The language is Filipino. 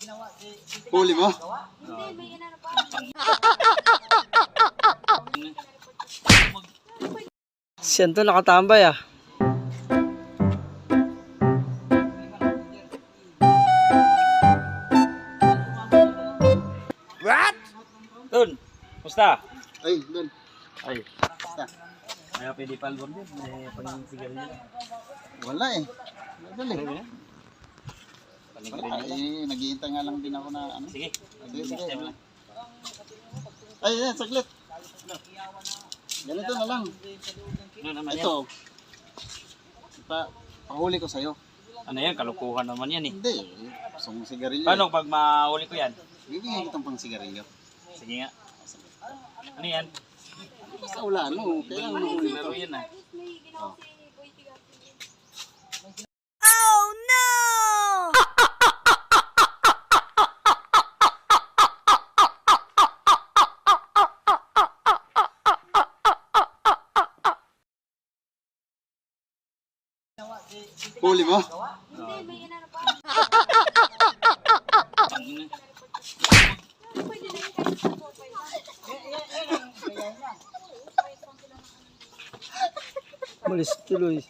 Huli mo? Hindi, may inano pa. Siyan to nakatambay ah. Dun, musta? Ay, doon. Ay, Basta. may pwede palbon din. May pansigarilyo lang. Wala eh. Madali. Ano Wala eh. Nag-iintay nga lang din ako na ano. Sige. Sige, sige. Ay, yan, saglit. Ganito na lang. Ano? Ito. Pa, pahuli ko sa'yo. Ano yan? Kalukuhan naman yan eh. Hindi. Gusto mong sigarilyo. Paano pag mahuli ko yan? Bibigyan kitang pang sigarilyo. Sige nga. Ano yan? Ulaan mo. Kailangan mo huli Laro yan ah. May Huli mo? Hindi, may inano pa. Malis tuloy.